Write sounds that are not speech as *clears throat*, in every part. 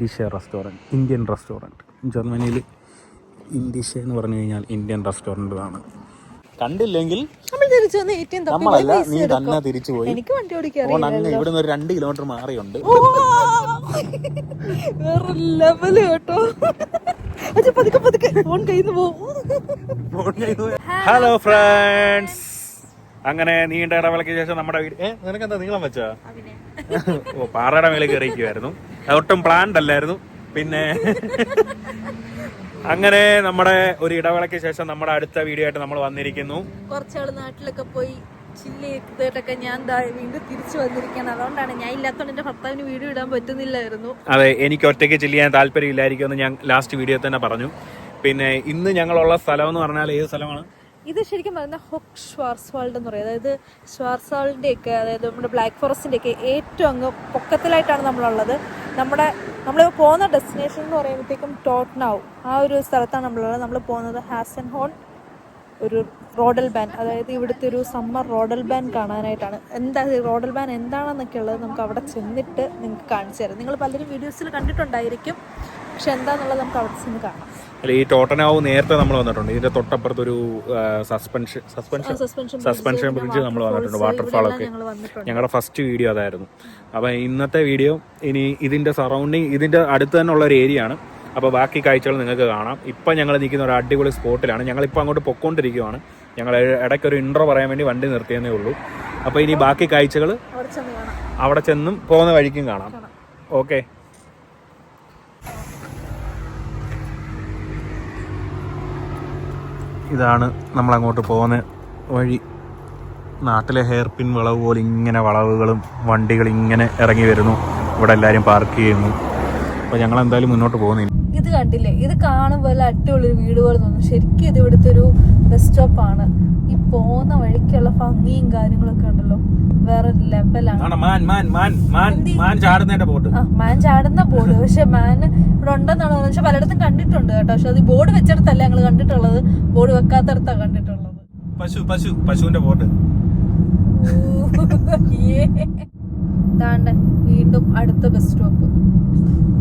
ഇൻഡിഷ restaurant Indian restaurant. ജർമ്മനിയിൽ ഇൻഡിഷ എന്ന് പറഞ്ഞു കഴിഞ്ഞാൽ ഇന്ത്യൻ റെസ്റ്റോറന്റാണ്. ആണ് കണ്ടില്ലെങ്കിൽ നമ്മളല്ല നീ തന്നെ തിരിച്ചു പോയി. എനിക്ക് വണ്ടി ഓടിക്കാൻ ഓൺ അങ്ങ് ഇവിടുന്ന് ഒരു രണ്ട് കിലോമീറ്റർ മാറിയുണ്ട്. വേറെ ലെവൽ കേട്ടോ. പതുക്കെ പതുക്കെ. ഫോൺ കയ്യിൽ പോകും. ഹലോ ഫ്രണ്ട്സ് അങ്ങനെ നീണ്ട ഇടവേളയ്ക്ക് ശേഷം നമ്മുടെ വീട് ഏ നിനക്ക് എന്താ നീളം വെച്ചാ? ഓ പാറയുടെ മേലെ കയറിയിരിക്കുമായിരുന്നു അതൊട്ടും പ്ലാൻഡ് അല്ലായിരുന്നു. പിന്നെ അങ്ങനെ നമ്മുടെ ഒരു ഇടവേളയ്ക്ക് ശേഷം നമ്മുടെ അടുത്ത വീഡിയോ ആയിട്ട് നമ്മൾ വന്നിരിക്കുന്നു. കുറച്ചാൾ നാട്ടിലൊക്കെ പോയി ചില്ല് ചെയ്തിട്ടൊക്കെ ഞാൻ വീണ്ടും തിരിച്ചു വന്നിരിക്കുകയാണ്. അതുകൊണ്ടാണ് ഞാൻ ഇല്ലാത്തതുകൊണ്ട് എന്റെ ഭർത്താവിന് വീഡിയോ ഇടാൻ പറ്റുന്നില്ലായിരുന്നു. അതെ എനിക്ക് ഒറ്റയ്ക്ക് ചില്ലിയാൻ താല്പര്യം ഇല്ലായിരിക്കും എന്ന് ഞാൻ ലാസ്റ്റ് വീഡിയോ തന്നെ പറഞ്ഞു. പിന്നെ ഇന്ന് ഞങ്ങളുള്ള സ്ഥലം എന്ന് പറഞ്ഞാൽ ഏത് സ്ഥലമാണ്? ഇത് ശരിക്കും പറയുന്ന ഹൊക് ഷ്വാർസ്വാൾഡ് എന്ന് പറയും. അതായത് ഷ്വാർസ്വാൾഡിന്റെ ഒക്കെ അതായത് നമ്മുടെ ബ്ലാക്ക് ഫോറസ്റ്റിന്റെ ഒക്കെ ഏറ്റവും അങ്ങ് പൊക്കത്തിലായിട്ടാണ് നമ്മളുള്ളത്. നമ്മുടെ നമ്മൾ പോകുന്ന ഡെസ്റ്റിനേഷൻ എന്ന് പറയുമ്പോഴത്തേക്കും ടോട്ട്നാവ് ആ ഒരു സ്ഥലത്താണ് നമ്മളുള്ളത്. നമ്മൾ പോകുന്നത് ഹാസൻ ഹോൺ ഒരു റോഡൽ ബാൻ അതായത് ഇവിടുത്തെ ഒരു സമ്മർ റോഡൽ ബാൻ കാണാനായിട്ടാണ്. എന്താ റോഡൽ ബാൻ എന്താണെന്നൊക്കെ ഉള്ളത് നമുക്ക് അവിടെ ചെന്നിട്ട് നിങ്ങൾക്ക് കാണിച്ചു തരാം. നിങ്ങൾ പലരും വീഡിയോസിൽ കണ്ടിട്ടുണ്ടായിരിക്കും. പക്ഷെ എന്താന്നുള്ളത് നമുക്ക് അവിടെ ചെന്ന് കാണാം. അല്ല ഈ ടോട്ടനാവ് നേരത്തെ നമ്മൾ വന്നിട്ടുണ്ട്. ഇതിന്റെ തൊട്ടപ്പുറത്ത് ഒരു സസ്പെൻഷൻ സസ്പെൻഷൻ സസ്പെൻഷൻ ബ്രിഡ്ജ് നമ്മൾ വന്നിട്ടുണ്ട് വാട്ടർഫാൾ ഒക്കെ. ഞങ്ങളുടെ ഫസ്റ്റ് വീഡിയോ അതായിരുന്നു. അപ്പോൾ ഇന്നത്തെ വീഡിയോ ഇനി ഇതിന്റെ സറൗണ്ടിങ് ഇതിന്റെ അടുത്ത് തന്നെ ഉള്ള ഒരു ഏരിയ ആണ്. അപ്പോൾ ബാക്കി കാഴ്ചകൾ നിങ്ങൾക്ക് കാണാം. ഇപ്പം ഞങ്ങൾ നിൽക്കുന്ന ഒരു അടിപൊളി സ്പോട്ടിലാണ്. ഞങ്ങൾ ഞങ്ങളിപ്പോൾ അങ്ങോട്ട് പൊക്കോണ്ടിരിക്കുവാണ്. ഞങ്ങൾ ഇടയ്ക്ക് ഒരു ഇൻട്രോ പറയാൻ വേണ്ടി വണ്ടി നിർത്തിയെന്നേ ഉള്ളൂ. അപ്പോൾ ഇനി ബാക്കി കാഴ്ചകൾ അവിടെ ചെന്നും പോകുന്ന വഴിക്കും കാണാം. ഓക്കെ ഇതാണ് നമ്മൾ അങ്ങോട്ട് പോകുന്ന വഴി. നാട്ടിലെ ഹെയർ പിൻ വളവ് പോലെ ഇങ്ങനെ വളവുകളും വണ്ടികൾ ഇങ്ങനെ ഇറങ്ങി വരുന്നു. ഇവിടെ എല്ലാവരും പാർക്ക് ചെയ്യുന്നു. അപ്പോൾ ഞങ്ങൾ എന്തായാലും മുന്നോട്ട് പോകുന്നില്ല. ഇത് കണ്ടില്ലേ? ഇത് കാണുമ്പോൾ അടിപൊളി വീട് പോലെ ശരിക്കും ഇത് ഇവിടുത്തെ ഒരു ബസ് സ്റ്റോപ്പാണ് പോകുന്ന വഴിക്കുള്ള ഭംഗിയും കാര്യങ്ങളൊക്കെ ഉണ്ടല്ലോ. വേറെ ലെവലാണ് മാൻ ചാടുന്ന ബോർഡ് പക്ഷെ മാൻ ഇവിടെ ഉണ്ടെന്നാണ് പക്ഷെ പലയിടത്തും കണ്ടിട്ടുണ്ട് കേട്ടോ. പക്ഷെ അത് ബോർഡ് വെച്ചിടത്തല്ല ഞങ്ങൾ കണ്ടിട്ടുള്ളത്. ബോർഡ് വെക്കാത്തടത്താ കണ്ടിട്ടുള്ളത്. പശു പശു പശുവിന്റെ ബോർഡ് *laughs* വീണ്ടും അടുത്ത ബസ് സ്റ്റോപ്പ്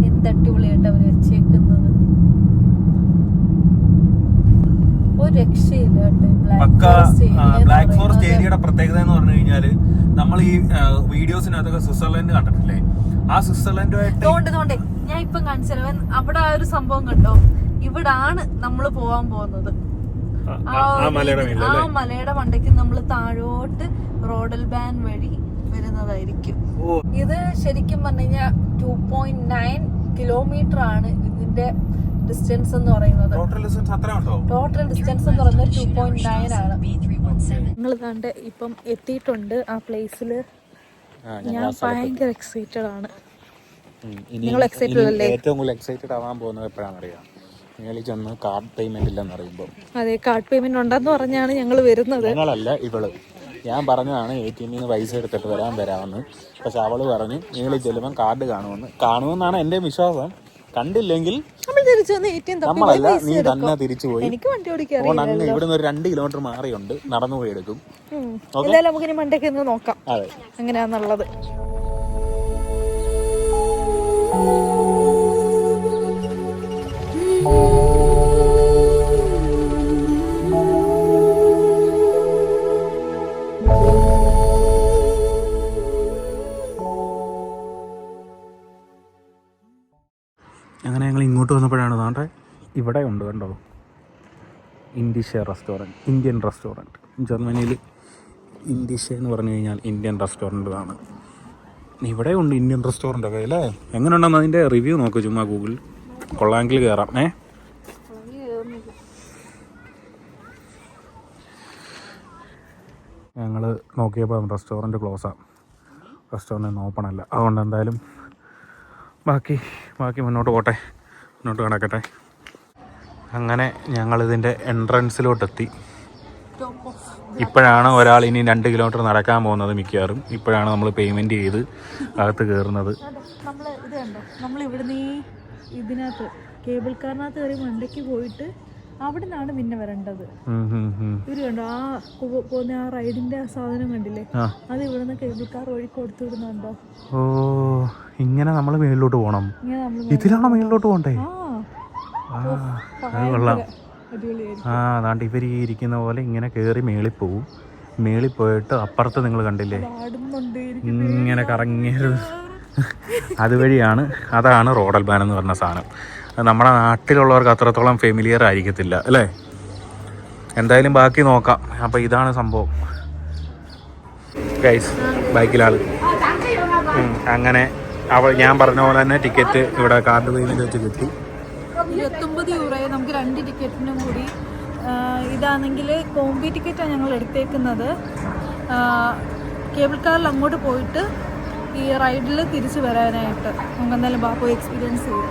എന്തടിപൊളിയായിട്ട് അവർ വെച്ചേക്കുന്നത് ഒരു രക്ഷയില്ല കേട്ടോ ഈ Black പക്ക ബ്ലാക്ക് ഫോറസ്റ്റ്. ഏരിയയുടെ പ്രത്യേകത എന്ന് പറഞ്ഞു കഴിഞ്ഞാൽ നമ്മൾ ഈ വീഡിയോസിനകത്തൊക്കെ സ്വിറ്റ്സർലൻഡ് കണ്ടിട്ടില്ലേ? ആ സ്വിറ്റ്സർലൻഡുമായിട്ട് ഞാൻ ഇപ്പം കാണിച്ചു അവിടെ ആ ഒരു സംഭവം കണ്ടോ? ഇവിടാണ് നമ്മൾ പോവാൻ പോകുന്നത്. ആ- മലയുടെ മണ്ടയ്ക്ക് നമ്മൾ താഴോട്ട് റോഡൽ ബാൻ വഴി വരുന്നതായിരിക്കും. ഇത് ശരിക്കും പറഞ്ഞു കഴിഞ്ഞാൽ ടു പോയിന്റ് നയൻ കിലോമീറ്റർ ആണ് ഇതിന്റെ ഡിസ്റ്റൻസ് എന്ന് പറയുന്നത്. ടോട്ടൽ ഡിസ്റ്റൻസ് അത്ര ടോട്ടൽ ഡിസ്റ്റൻസ് എന്ന് പറയുന്നത് ടു പോയിന്റ് നയൻ ആണ്. നിങ്ങൾ കണ്ട് ഇപ്പം എത്തിയിട്ടുണ്ട് ആ പ്ലേസിൽ ഞാൻ ഭയങ്കര എക്സൈറ്റഡ് ആണ്. നിങ്ങൾ എക്സൈറ്റഡ് അല്ലേ? ഏറ്റവും കൂടുതൽ എക്സൈറ്റഡ് ആവാൻ പോകുന്നത് എപ്പോഴാണെന്നറിയാം? നിങ്ങൾ ചെന്ന് കാർഡ് പേയ്മെന്റ് ഇല്ലെന്ന് അറിയുമ്പോൾ അതെ കാർഡ് പേയ്മെന്റ് ഉണ്ടെന്ന് പറഞ്ഞാണ് ഞങ്ങൾ വരുന്നത്. ഞങ്ങളല്ല ഇവൾ. ഞാൻ പറഞ്ഞതാണ് എ ടി എമ്മിൽ നിന്ന് പൈസ എടുത്തിട്ട് വരാൻ വരാമെന്ന്. പക്ഷെ അവൾ പറഞ്ഞു നിങ്ങൾ ചെല്ലുമ്പോൾ കാർഡ് കാണുമെന്ന്. കാണുമെന്നാണ് എന്റെ വിശ്വാസം. കണ്ടില്ലെങ്കിൽ നമ്മളല്ല നീ തന്നെ തിരിച്ചു പോയി. അങ്ങ് ഇവിടുന്ന് ഒരു രണ്ട് കിലോമീറ്റർ മാറിയുണ്ട്. നടന്നു പോയി എടുക്കും. നമുക്ക് നോക്കാം. അതെ. എങ്ങനെയാന്നുള്ളത്. ഇൻഡിഷ റെസ്റ്റോറന്റ് ഇന്ത്യൻ റെസ്റ്റോറന്റ്. ജർമ്മനിയിൽ ഇൻഡിഷ എന്ന് പറഞ്ഞു കഴിഞ്ഞാൽ ഇന്ത്യൻ റെസ്റ്റോറന്റ് ആണ് ഇവിടെ ഉണ്ട് ഇന്ത്യൻ റെസ്റ്റോറന്റ് ഒക്കെ അല്ലേ? എങ്ങനെയുണ്ടെന്ന് അതിന്റെ റിവ്യൂ നോക്ക് ചുമ്മാ ഗൂഗിൾ കൊള്ളാങ്കിൽ കയറാം ഏ? ഞങ്ങൾ നോക്കിയപ്പോൾ റെസ്റ്റോറന്റ് ക്ലോസാണ് റെസ്റ്റോറന്റ് ഓപ്പൺ അല്ല. അതുകൊണ്ട് എന്തായാലും ബാക്കി ബാക്കി മുന്നോട്ട് പോട്ടെ. മുന്നോട്ട് കിടക്കട്ടെ അങ്ങനെ ഞങ്ങളിതിന്റെ എൻട്രൻസിലോട്ടെത്തി ഇപ്പോഴാണ് ഒരാൾ ഇനി രണ്ട് കിലോമീറ്റർ നടക്കാൻ പോകുന്നത് മിക്കവാറും. ഇപ്പോഴാണ് നമ്മൾ പേയ്മെന്റ് ചെയ്ത് അകത്ത് കയറുന്നത് നമ്മൾ ഇത് കണ്ടോ? നമ്മൾ ഇവിടുന്ന് ഈ ഇതിനകത്ത് കേബിൾ കാറിനകത്ത് കയറി മണ്ടയ്ക്ക് പോയിട്ട് അവിടെ നിന്നാണ് പിന്നെ വരേണ്ടത്. ഉം, ഉം, ഉം. ഇവർ കണ്ടോ? ആ പോകുന്ന ആ റൈഡിന്റെ ആ സാധനം കണ്ടില്ലേ? അത് കേബിൾ കാർ വഴി കൊടുത്തു വിടുന്നുണ്ടോ? ഓ ഇങ്ങനെ നമ്മൾ മേളിലോട്ട് പോകണം ഇതിലാണോ മേളിലോട്ട് പോകണ്ടേ? ആ അത് കൊള്ളാം. ആ അതാണ്ട് ഇവർ ഈ ഇരിക്കുന്ന പോലെ ഇങ്ങനെ കയറി മേളിൽ പോവും. മേളിൽ പോയിട്ട് അപ്പുറത്ത് നിങ്ങൾ കണ്ടില്ലേ? ഇങ്ങനെ കറങ്ങിയൊരു അതുവഴിയാണ് അതാണ് റോഡൽ ബാൻ എന്ന് പറഞ്ഞ സാധനം. നമ്മുടെ നാട്ടിലുള്ളവർക്ക് അത്രത്തോളം ഫെമിലിയർ ആയിരിക്കത്തില്ല അല്ലേ? എന്തായാലും ബാക്കി നോക്കാം. അപ്പോൾ ഇതാണ് സംഭവം. ഗൈസ് ബൈക്കിലാൾ അങ്ങനെ അവൾ ഞാൻ പറഞ്ഞ പോലെ തന്നെ ടിക്കറ്റ് ഇവിടെ കാർഡ് പേയ്മെന്റ് വെച്ച് കിട്ടി. ഇരുപത്തൊമ്പത് യൂറോയെ നമുക്ക് രണ്ട് ടിക്കറ്റിനും കൂടി ഇതാണെങ്കിൽ കോമ്പി ടിക്കറ്റാണ് ഞങ്ങൾ എടുത്തേക്കുന്നത്. കേബിൾ കാറിൽ അങ്ങോട്ട് പോയിട്ട് ഈ റൈഡിൽ തിരിച്ചു വരാനായിട്ട് നമുക്ക് എന്തായാലും ബാപ്പു എക്സ്പീരിയൻസ് ചെയ്യും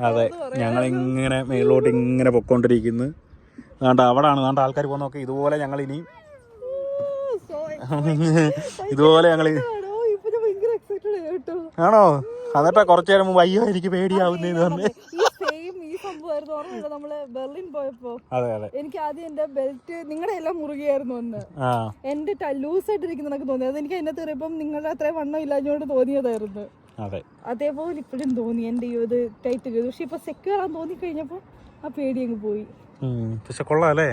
അതെ. ഞങ്ങൾ ഇങ്ങനെ മേളിലോട്ട് ഇങ്ങനെ പൊക്കോണ്ടിരിക്കുന്നു. അതുകൊണ്ട് അവിടാണ്. അതുകൊണ്ട് ആൾക്കാർ പോകുന്നൊക്കെ ഇതുപോലെ ഞങ്ങൾ ഇനി *laughs* ഇതുപോലെ ഞങ്ങൾ ആണോ ആണോ? എന്നിട്ടാ കുറച്ചു നേരം മുമ്പ് അയ്യോ എനിക്ക് പേടിയാവുന്നേന്ന് പറഞ്ഞ്. ഈ സംഭവമായിരുന്നു ഓർമ്മയില്ല നമ്മൾ ബെർലിൻ പോയപ്പോ അതെ അതെ. എനിക്ക് ആദ്യം എന്റെ ബെൽറ്റ് നിങ്ങളുടെ എല്ലാം മുറുകയായിരുന്നു ഒന്ന് എന്റെ ലൂസ് ആയിട്ടിരിക്കുന്ന ഇരിക്കുന്നതൊക്കെ തോന്നി. അത് എനിക്ക് അതിനകത്ത് കയറിയപ്പം നിങ്ങളുടെ അത്രയും വണ്ണം ഇല്ലാഞ്ഞോണ്ട് തോന്നിയതായിരുന്നു. അതെ. അതേപോലെ ഇപ്പോഴും തോന്നി എന്റെ ഈ ഇത് ടൈറ്റ് ചെയ്തു. പക്ഷെ ഇപ്പൊ സെക്യൂർ ആണെന്ന് തോന്നി കഴിഞ്ഞപ്പോ ആ പേടി അങ്ങ് പോയി. പക്ഷെ കൊള്ളാല്ലേ?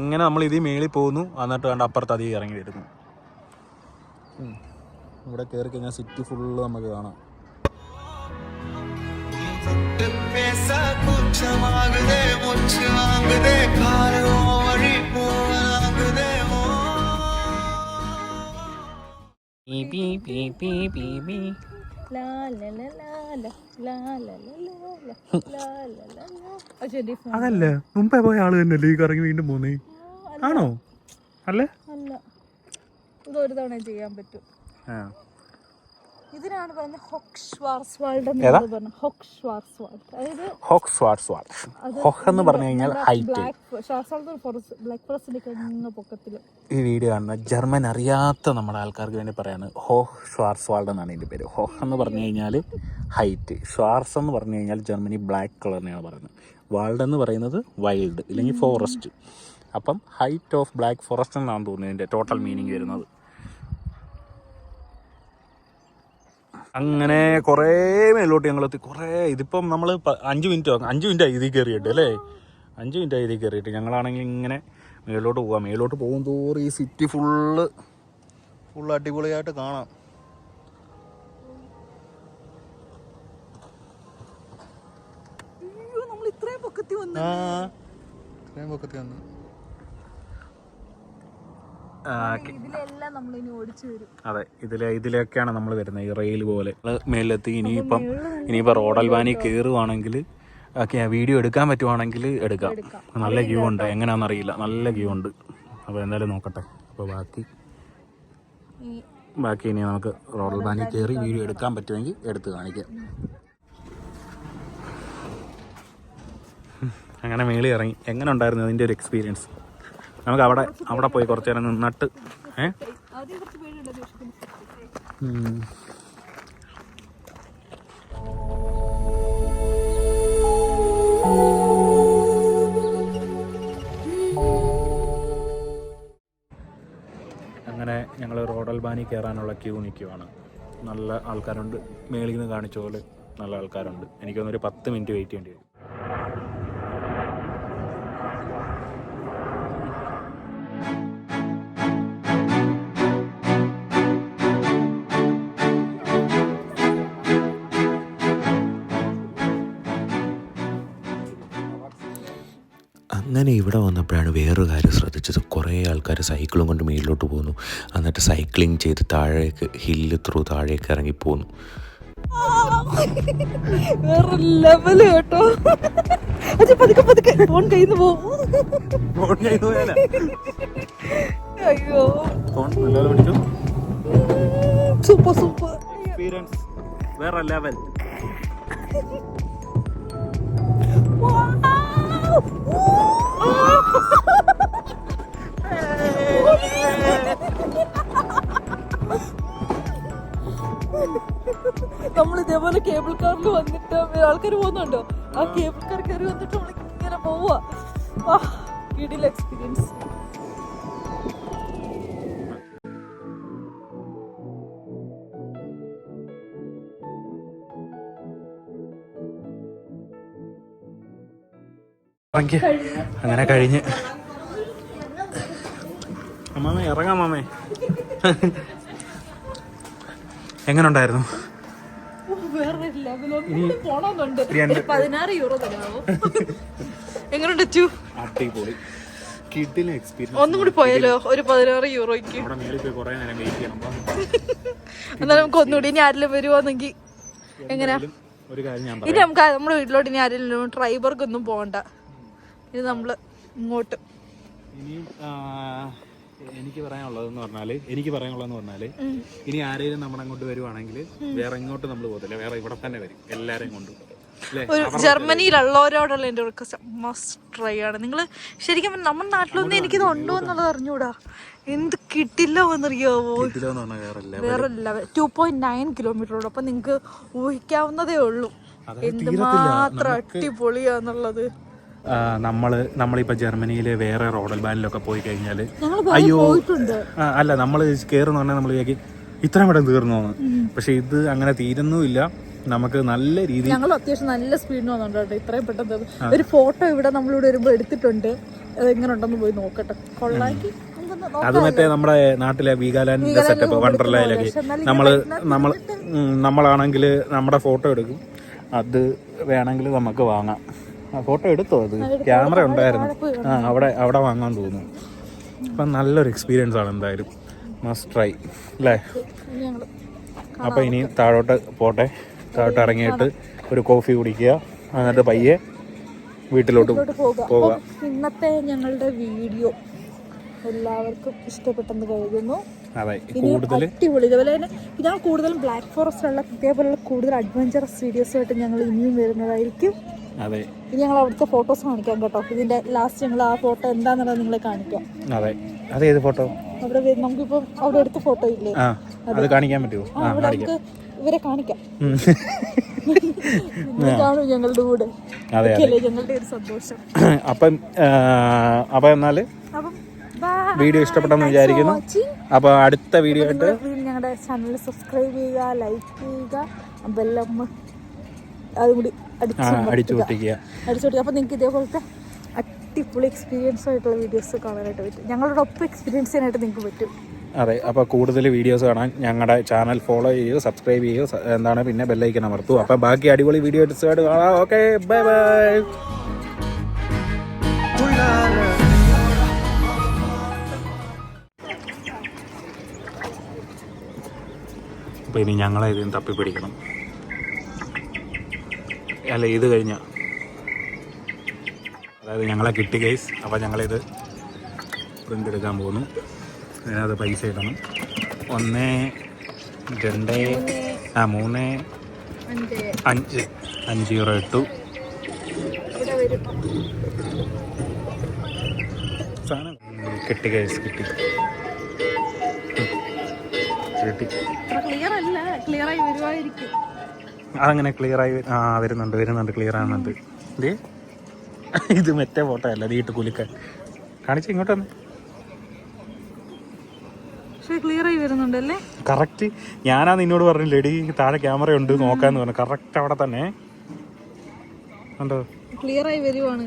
ഇങ്ങനെ നമ്മൾ ഇതി മേളിൽ പോകുന്നു. എന്നിട്ട് കണ്ട് അപ്പുറത്ത് അധികം ഇറങ്ങി വരുന്നു. ഇവിടെ കയറി കഴിഞ്ഞാൽ സിറ്റി ഫുള്ള് നമുക്ക് കാണാം. അതല്ലേ? മുമ്പേ പോയ ആൾ തന്നെയല്ലേ ഈ കറങ്ങി വീണ്ടും പോന്നേ. ആണോ? അല്ലേ? അല്ല. ഇത് ഒരു തവണ ചെയ്യാൻ പറ്റും. ആ. ഇതിനാണ് പറഞ്ഞ ഹൊക് എന്ന് പറഞ്ഞു കഴിഞ്ഞാൽ ഹൈറ്റ്. ഈ വീഡിയോ കാണുന്ന ജർമ്മൻ അറിയാത്ത നമ്മുടെ ആൾക്കാർക്ക് വേണ്ടി പറയാണ് ഹോഹ് ഷ്വാർസ്വാൾഡ് എന്നാണ് ഇതിന്റെ പേര്. ഹോഹ് എന്ന് പറഞ്ഞു കഴിഞ്ഞാൽ ഹൈറ്റ്. ഷ്വാർസ് എന്ന് പറഞ്ഞു കഴിഞ്ഞാൽ ജർമ്മനി ബ്ലാക്ക് കളറിനെയാണ് പറയുന്നത്. വാൾഡ് എന്ന് പറയുന്നത് വൈൽഡ് ഇല്ലെങ്കിൽ ഫോറസ്റ്റ്. അപ്പം ഹൈറ്റ് ഓഫ് ബ്ലാക്ക് ഫോറസ്റ്റ് എന്നാണ് തോന്നുന്നത് ഇതിന്റെ ടോട്ടൽ മീനിങ് വരുന്നത്. അങ്ങനെ കുറേ മേലോട്ട് ഞങ്ങൾ എത്തി കുറേ ഇതിപ്പം നമ്മൾ അഞ്ച് മിനിറ്റ് അഞ്ച് മിനിറ്റ് ഇതിൽ കയറിയിട്ട് അല്ലേ? അഞ്ച് മിനിറ്റ് ഇതിൽ കയറിയിട്ട്. ഞങ്ങളാണെങ്കിൽ ഇങ്ങനെ മേലോട്ട് പോവാം. മേലോട്ട് പോകും തോറും ഈ സിറ്റി ഫുള്ള് ഫുൾ അടിപൊളിയായിട്ട് കാണാം. ഇത്രയും പൊക്കത്തി വന്നു ആ ഇത്രയും പൊക്കത്തി വന്നു ഇതിലെല്ലാം നമ്മൾ ഇനി ഓടിച്ചു വരും അതെ ഇതിലെ ഇതിലൊക്കെയാണ് നമ്മൾ വരുന്നത് ഈ റെയിൽ പോലെ. മേലെത്തി ഇനിയിപ്പം ഇനിയിപ്പം റോഡൽ വാനി കയറുവാണെങ്കിൽ ഓക്കെ വീഡിയോ എടുക്കാൻ പറ്റുവാണെങ്കിൽ എടുക്കാം. നല്ല ക്യൂ ഉണ്ട്. എങ്ങനെയാണെന്നറിയില്ല. നല്ല ക്യൂ ഉണ്ട്. അപ്പോൾ എന്തായാലും നോക്കട്ടെ. അപ്പോൾ ബാക്കി ബാക്കി ഇനി നമുക്ക് റോഡൽ വാനി കയറി വീഡിയോ എടുക്കാൻ പറ്റുമെങ്കിൽ എടുത്ത് കാണിക്കാം. *laughs* അങ്ങനെ മേളി ഇറങ്ങി. എങ്ങനെ ഉണ്ടായിരുന്നു അതിന്റെ ഒരു എക്സ്പീരിയൻസ് നമുക്ക് അവിടെ അവിടെ പോയി കുറച്ച് നേരം നിന്നിട്ട് ഏ. അങ്ങനെ ഞങ്ങൾ റോഡൽ ബാനി കയറാനുള്ള ക്യൂ നിൽക്കുവാണ് നല്ല ആൾക്കാരുണ്ട്. മേളിൽ നിന്ന് കാണിച്ച പോലെ നല്ല ആൾക്കാരുണ്ട്. എനിക്കൊന്നൊരു പത്ത് മിനിറ്റ് വെയിറ്റ് ചെയ്യേണ്ടി വരും. അങ്ങനെ ഇവിടെ വന്നപ്പോഴാണ് വേറൊരു കാര്യം ശ്രദ്ധിച്ചത്. കുറേ ആൾക്കാർ സൈക്കിളും കൊണ്ട് മേളിലോട്ട് പോകുന്നു എന്നിട്ട് സൈക്ലിംഗ് ചെയ്ത് താഴേക്ക് ഹില്ല് ത്രൂ താഴേക്ക് ഇറങ്ങി പോകുന്നു വേറെ ലെവൽ കേട്ടോ. അത് പതുക്കെ പതുക്കെ. ഫോൺ കയ്യിൽ നിന്ന് പോകും അയ്യോ. Super super. എക്സ്പീരിയൻസ് വേറെ ലെവൽ നമ്മൾ ഇതേപോലെ കേബിൾ കാറിൽ വന്നിട്ട് ആൾക്കാർ പോകുന്നുണ്ടോ? ആ കേബിൾ കാർ കയറി വന്നിട്ട് നമ്മൾ ഇങ്ങനെ പോവാ എക്സ്പീരിയൻസ് ഇറങ്ങി അങ്ങനെ കഴിഞ്ഞ്. അമ്മാമേ ഇറങ്ങാം മാമേ എങ്ങനെ ഉണ്ടായിരുന്നു വേറെ ലെവലൊന്നും പോണമെന്നുണ്ട് ഇനി എന്റെ- ഒരു പതിനാറ് യൂറോ തരാമോ എങ്ങനെയുണ്ട് ടു അടിപൊളി. കിഡിലെ എക്സ്പീരിയൻസ് ഒന്നും കൂടി പോയാലോ? ഒരു പതിനാറ് യൂറോയ്ക്ക് അവിടെ മേളിൽ പോയി കുറേ നേരം വെയിറ്റ് ചെയ്യണം. എന്നാലും നമുക്ക് ഒന്നുകൂടി ഇനി ആരെങ്കിലും വരുവാന്നെങ്കിൽ എങ്ങനെയാ? ഒരു കാര്യം ഞാൻ ഇനി നമുക്ക് നമ്മുടെ വീട്ടിലോട്ട് ഇനി ആരെങ്കിലും ട്രൈബർക്ക് ഒന്നും പോകണ്ട ഇത് നമ്മൾ ഇങ്ങോട്ട്. ഇനിയും എനിക്ക് പറയാനുള്ളതെന്ന് പറഞ്ഞാൽ എനിക്ക് പറയാനുള്ളതെന്ന് പറഞ്ഞാൽ ഇനി ആരെങ്കിലും നമ്മൾ അങ്ങോട്ട് വരുവാണെങ്കിൽ വേറെ ഇങ്ങോട്ട് നമ്മൾ പോകത്തില്ല. വേറെ ഇവിടെ തന്നെ വരും. എല്ലാരെയും കൊണ്ട്. ഒരു ജർമ്മനിയിലുള്ളവരോടുള്ള എന്റെ റിക്വസ്റ്റ് മസ്റ്റ് ട്രൈ ആണ്. നിങ്ങൾ ശരിക്കും നമ്മൾ നമ്മുടെ നാട്ടിലൊന്നും എനിക്കിത് ഉണ്ടോ എന്നുള്ളത് അറിഞ്ഞൂടാ. എന്ത് കിട്ടില്ലോ എന്നറിയാവോ വേറെ ടു പോയിന്റ് നയൻ കിലോമീറ്ററോട് അപ്പൊ നിങ്ങക്ക് ഊഹിക്കാവുന്നതേ ഉള്ളൂ. എന്ത് മാത്രം അടിപൊളിയാന്നുള്ളത്. ആ, നമ്മൾ നമ്മളിപ്പോ ജർമ്മനിയിലെ വേറെ റോഡൽ ബാനിലൊക്കെ പോയി കഴിഞ്ഞാൽ അയ്യോ അല്ല നമ്മൾ കയറുന്ന പറഞ്ഞാൽ നമ്മൾ വിചാരിക്കും ഇത്രയും പെട്ടെന്ന് തീർന്നു പക്ഷെ ഇത് അങ്ങനെ തീരുന്നുമില്ല. നമുക്ക് നല്ല രീതിയിൽ ഞങ്ങൾ അത്യാവശ്യം നല്ല സ്പീഡിന് വന്നിട്ടുണ്ട് ഇത്രയും പെട്ടെന്ന് ഒരു ഫോട്ടോ ഇവിടെ നമ്മളിവിടെ വരുമ്പോൾ എടുത്തിട്ടുണ്ട്. എങ്ങനെ ഉണ്ടെന്ന് പോയി നോക്കട്ടെ. കൊള്ളാക്കി അത് മറ്റേ നമ്മുടെ നാട്ടിലെ വീഗാലാൻഡിന്റെ സെറ്റപ്പ് വണ്ടർലയിലൊക്കെ നമ്മൾ നമ്മൾ നമ്മളാണെങ്കിൽ നമ്മുടെ ഫോട്ടോ എടുക്കും. അത് വേണമെങ്കിൽ നമുക്ക് വാങ്ങാം. ആ ഫോട്ടോ എടുത്തോ അത്? ക്യാമറ ഉണ്ടായിരുന്നു. ആ അവിടെ അവിടെ വാങ്ങാൻ തോന്നുന്നു. അപ്പം നല്ലൊരു എക്സ്പീരിയൻസ് ആണ് എന്തായാലും. മസ്റ്റ് ട്രൈ അല്ലേ അപ്പോൾ ഇനി താഴോട്ട് പോട്ടെ. താഴോട്ട് ഇറങ്ങിയിട്ട് ഒരു കോഫി കുടിക്കുക. എന്നിട്ട് പയ്യെ വീട്ടിലോട്ട് പോവുക. ഇന്നത്തെ ഞങ്ങളുടെ വീഡിയോ എല്ലാവർക്കും ഇഷ്ടപ്പെട്ടെന്ന് കരുതുന്നു. കൂടുതൽ അടിപൊളി. ഇതുപോലെ തന്നെ ഞാൻ കൂടുതലും ബ്ലാക്ക് ഫോറസ്റ്റ് ഉള്ള ഇതേപോലുള്ള കൂടുതൽ അഡ്വഞ്ചറസ് വീഡിയോസുമായിട്ട് ഞങ്ങൾ ഇനിയും വരുന്നതായിരിക്കും. അതെ. ഇനി ഞങ്ങൾ അവിടുത്തെ ഫോട്ടോസ് കാണിക്കാം കേട്ടോ. ഇതിന്റെ ലാസ്റ്റ് ഞങ്ങൾ ആ ഫോട്ടോ എന്താന്നുള്ളത് നിങ്ങളെ കാണിക്കാം. അതെ. അതേത് ഫോട്ടോ അവിടെ നമുക്കിപ്പോ അവിടെ എടുത്ത ഫോട്ടോ ഇല്ലേ? അത് കാണിക്കാൻ പറ്റുമോ? നമുക്ക് ഇവരെ കാണിക്കാം. *laughs* കാണും ഞങ്ങളുടെ കൂടെ. അതെ അതെ. ഞങ്ങളുടെ ഒരു സന്തോഷം. *clears throat* അപ്പം അപ്പം അപ്പം വീഡിയോ ഇഷ്ടപ്പെട്ടെന്ന് വിചാരിക്കുന്നു. അപ്പൊ അപ്പോൾ അടുത്ത വീഡിയോ ആയിട്ട് ഞങ്ങളുടെ ചാനൽ സബ്സ്ക്രൈബ് ചെയ്യുക ലൈക്ക് ചെയ്യുക ബെല്ലം അതും കൂടി അടിച്ച് പൊട്ടിക്കുക. അടിച്ചു പൊട്ടിക്കുക. അപ്പോൾ നിങ്ങൾക്ക് ഇതേപോലത്തെ അടിപൊളി എക്സ്പീരിയൻസ് ആയിട്ടുള്ള വീഡിയോസ് കാണാനായിട്ട് പറ്റും. ഞങ്ങളുടെ ഒപ്പം എക്സ്പീരിയൻസ് ചെയ്യാനായിട്ട് നിങ്ങൾക്ക് പറ്റും. അതെ അപ്പോൾ കൂടുതൽ വീഡിയോസ് കാണാൻ ഞങ്ങളുടെ ചാനൽ ഫോളോ ചെയ്യുക സബ്സ്ക്രൈബ് ചെയ്യുക എന്താണ് പിന്നെ ബെല്ലൈക്കൻ അമർത്തു അപ്പോൾ ബാക്കി അടിപൊളി വീഡിയോ ആയിട്ട് കാണാം. ഓക്കെ ബൈ ബൈ അപ്പോൾ ഇനി ഞങ്ങളെ ഇതിന് തപ്പി പിടിക്കണം അല്ല ഇത് കഴിഞ്ഞ. അതായത് ഞങ്ങളെ കിട്ടി ഗൈസ് അപ്പോൾ ഞങ്ങളിത് പ്രിന്റ് എടുക്കാൻ പോകുന്നു. അതിനകത്ത് പൈസ ഇടണം. ഒന്ന് രണ്ട് ആ മൂന്ന് അഞ്ച്. അഞ്ച്. യൂറോ ഇട്ടു. സാധനം കിട്ടി ഗൈസ് കിട്ടി. കിട്ടി. ക്ലിയർ അല്ല. ക്ലിയർ ആയി വരുമായിരിക്കും അതങ്ങനെ ക്ലിയർ ആയി ആ വരുന്നുണ്ട് വരുന്നുണ്ട് ക്ലിയർ ആണത് ഇതേ ഇത് മറ്റേ ഫോട്ടോ അല്ല വീട്ട് കുലുക്കൻ. കാണിച്ച് ഇങ്ങോട്ട് വന്ന് കറക്റ്റ് ഞാനാ നിന്നോട് പറഞ്ഞില്ലേ എടി താഴെ ക്യാമറ ഉണ്ട് നോക്കാന്ന് പറഞ്ഞു. കറക്റ്റ് അവിടെ തന്നെ. ഉണ്ടോ ക്ലിയർ ആയി വരുവാണ്.